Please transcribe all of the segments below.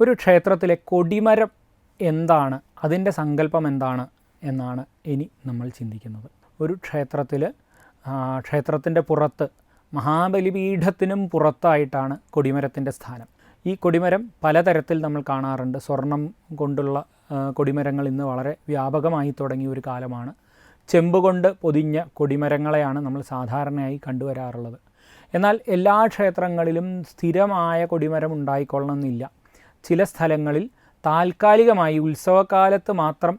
ഒരു ക്ഷേത്രത്തിലെ കൊടിമരം എന്താണ്? അതിന്റെ സങ്കല്പം എന്താണ്? എന്നാണ് ഇനി നമ്മൾ ചിന്തിക്കുന്നത്. ഒരു ക്ഷേത്രത്തിൽ ക്ഷേത്രത്തിന്റെ പുറത്ത് മഹാബലിപീഠത്തിനും പുറത്തായിട്ടാണ് കൊടിമരത്തിന്റെ സ്ഥാനം. ഈ കൊടിമരം പലതരത്തിൽ നമ്മൾ കാണാറുണ്ട്. സ്വർണം കൊണ്ടുള്ള കൊടിമരങ്ങൾ ഇന്ന് വളരെ വ്യാപകമായി തുടങ്ങിയ ഒരു കാലമാണ്. ചെമ്പ് കൊണ്ട് പൊതിഞ്ഞ കൊടിമരങ്ങളെയാണ് നമ്മൾ സാധാരണയായി കണ്ടുവരാറുള്ളത്. എന്നാൽ എല്ലാ ക്ഷേത്രങ്ങളിലും സ്ഥിരമായ കൊടിമരം ഉണ്ടായിക്കൊള്ളണമെന്നില്ല. ചില സ്ഥലങ്ങളിൽ താൽക്കാലികമായി ഉത്സവകാലത്ത് മാത്രം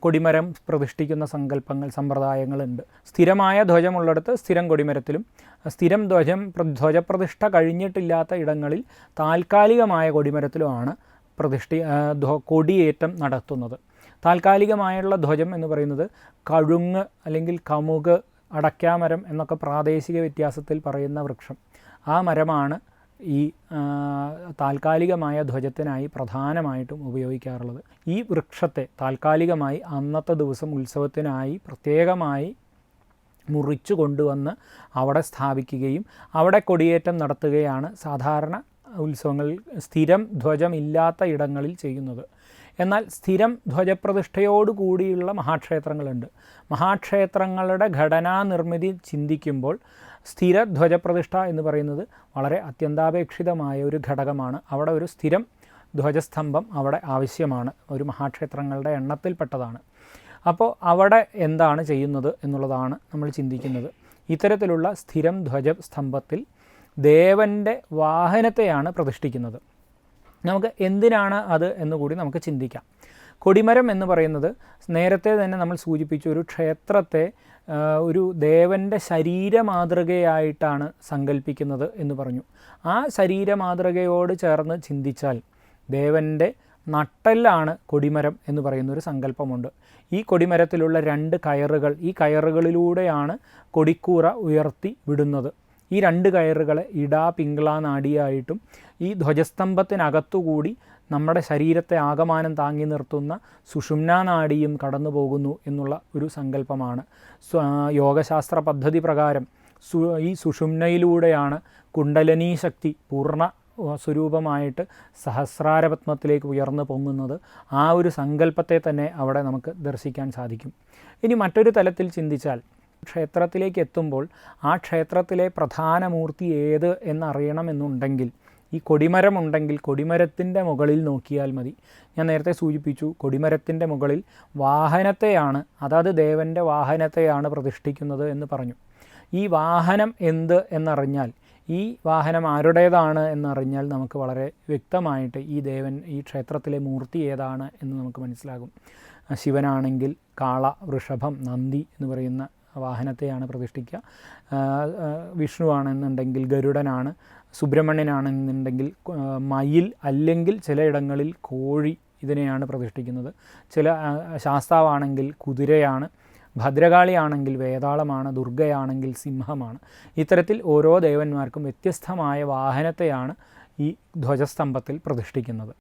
കൊടിമരം പ്രതിഷ്ഠിക്കുന്ന സങ്കല്പങ്ങൾ സമ്പ്രദായങ്ങളുണ്ട്. സ്ഥിരമായ ധ്വജമുള്ളിടത്ത് സ്ഥിരം കൊടിമരത്തിലും സ്ഥിരം ധ്വജം പ്ര- ധ്വജപ്രതിഷ്ഠ കഴിഞ്ഞിട്ടില്ലാത്ത ഇടങ്ങളിൽ താൽക്കാലികമായ കൊടിമരത്തിലുമാണ് പ്രതിഷ്ഠി കൊടിയേറ്റം നടത്തുന്നത്. താൽക്കാലികമായുള്ള ധ്വജം എന്ന് പറയുന്നത് കഴുങ്ങ് അല്ലെങ്കിൽ കമുക് അടയ്ക്കാമരം എന്നൊക്കെ പ്രാദേശിക വ്യത്യാസത്തിൽ പറയുന്ന വൃക്ഷം. ആ മരമാണ് ഈ താൽക്കാലികമായ ധ്വജത്തിനായി പ്രധാനമായിട്ടും ഉപയോഗിക്കാറുള്ളത്. ഈ വൃക്ഷത്തെ താൽക്കാലികമായി അന്നത്തെ ദിവസം ഉത്സവത്തിനായി പ്രത്യേകമായി മുറിച്ചു കൊണ്ടുവന്ന് അവിടെ സ്ഥാപിക്കുകയും അവിടെ കൊടിയേറ്റം നടത്തുകയാണ് സാധാരണ ഉത്സവങ്ങളിൽ സ്ഥിരം ധ്വജമില്ലാത്ത ഇടങ്ങളിൽ ചെയ്യുന്നത്. എന്നാൽ സ്ഥിരം ധ്വജപ്രതിഷ്ഠയോട് കൂടിയുള്ള മഹാക്ഷേത്രങ്ങളുണ്ട്. മഹാക്ഷേത്രങ്ങളുടെ ഘടനാ നിർമ്മിതി ചിന്തിക്കുമ്പോൾ സ്ഥിര ധ്വജപ്രതിഷ്ഠ എന്ന് പറയുന്നത് വളരെ അത്യന്താപേക്ഷിതമായ ഒരു ഘടകമാണ്. അവിടെ ഒരു സ്ഥിരം ധ്വജസ്തംഭം അവിടെ ആവശ്യമാണ്. ഒരു മഹാക്ഷേത്രങ്ങളുടെ എണ്ണത്തിൽപ്പെട്ടതാണ്. അപ്പോൾ അവിടെ എന്താണ് ചെയ്യുന്നത് എന്നുള്ളതാണ് നമ്മൾ ചിന്തിക്കുന്നത്. ഇത്തരത്തിലുള്ള സ്ഥിരം ധ്വജസ്തംഭത്തിൽ ദേവന്റെ വാഹനത്തെയാണ് പ്രതിഷ്ഠിക്കുന്നത്. നമുക്ക് എന്തിനാണ് അത് എന്നുകൂടി നമുക്ക് ചിന്തിക്കാം. കൊടിമരം എന്ന് പറയുന്നത് നേരത്തെ തന്നെ നമ്മൾ സൂചിപ്പിച്ച ഒരു ക്ഷേത്രത്തെ ഒരു ദേവന്റെ ശരീരമാതൃകയായിട്ടാണ് സങ്കല്പിക്കുന്നത് എന്ന് പറഞ്ഞു. ആ ശരീരമാതൃകയോട് ചേർന്ന് ചിന്തിച്ചാൽ ദേവന്റെ നട്ടെല്ലാണ് കൊടിമരം എന്ന് പറയുന്ന ഒരു സങ്കല്പമുണ്ട്. ഈ കൊടിമരത്തിലുള്ള രണ്ട് കയറുകൾ ഈ കയറുകളിലൂടെയാണ് കൊടിക്കൂറ ഉയർത്തി വിടുന്നത്. ഈ രണ്ട് കയറുകളെ ഇടാ പിങ്കള നാടിയായിട്ടും ഈ ധ്വജസ്തംഭത്തിനകത്തുകൂടി നമ്മുടെ ശരീരത്തെ ആകമാനം താങ്ങി നിർത്തുന്ന സുഷുമ്നാ നാഡിയും കടന്നു പോകുന്നു എന്നുള്ള ഒരു സങ്കല്പമാണ്. യോഗശാസ്ത്ര പദ്ധതി പ്രകാരം സു ഈ സുഷുമ്നയിലൂടെയാണ് കുണ്ടലനീ ശക്തി പൂർണ സ്വരൂപമായിട്ട് സഹസ്രാരപത്മത്തിലേക്ക് ഉയർന്നു പൊങ്ങുന്നത്. ആ ഒരു സങ്കല്പത്തെ തന്നെ അവിടെ നമുക്ക് ദർശിക്കാൻ സാധിക്കും. ഇനി മറ്റൊരു തലത്തിൽ ചിന്തിച്ചാൽ ക്ഷേത്രത്തിലേക്ക് എത്തുമ്പോൾ ആ ക്ഷേത്രത്തിലെ പ്രധാന മൂർത്തി ഏത് എന്നറിയണമെന്നുണ്ടെങ്കിൽ ഈ കൊടിമരം ഉണ്ടെങ്കിൽ കൊടിമരത്തിന്റെ മുകളിൽ നോക്കിയാൽ മതി. ഞാൻ നേരത്തെ സൂചിപ്പിച്ചു കൊടിമരത്തിന്റെ മുകളിൽ വാഹനത്തെയാണ് അതാത് ദേവന്റെ വാഹനത്തെയാണ് പ്രതിഷ്ഠിക്കുന്നത് എന്ന് പറഞ്ഞു. ഈ വാഹനം എന്ത് എന്നറിഞ്ഞാൽ ഈ വാഹനം ആരുടേതാണ് എന്നറിഞ്ഞാൽ നമുക്ക് വളരെ വ്യക്തമായിട്ട് ഈ ദേവൻ ഈ ക്ഷേത്രത്തിലെ മൂർത്തി ഏതാണ് എന്ന് നമുക്ക് മനസ്സിലാകും. ശിവനാണെങ്കിൽ കാള വൃഷഭം നന്ദി എന്ന് പറയുന്ന വാഹനത്തെയാണ് പ്രതിഷ്ഠിക്കുക. ആ, ആ, വിഷ്ണു ആണെന്നുണ്ടെങ്കിൽ ഗരുഡനാണ് സുബ്രഹ്മണ്യനാണെന്നുണ്ടെങ്കിൽ മയിൽ അല്ലെങ്കിൽ ചിലയിടങ്ങളിൽ കോഴി ഇതിനെയാണ് പ്രതിഷ്ഠിക്കുന്നത്. ചില ശാസ്താവാണെങ്കിൽ കുതിരയാണ് ഭദ്രകാളിയാണെങ്കിൽ വേതാളമാണ് ദുർഗയാണെങ്കിൽ സിംഹമാണ്. ഇത്തരത്തിൽ ഓരോ ദേവന്മാർക്കും വ്യത്യസ്തമായ വാഹനത്തെയാണ് ഈ ധ്വജസ്തംഭത്തിൽ പ്രതിഷ്ഠിക്കുന്നത്.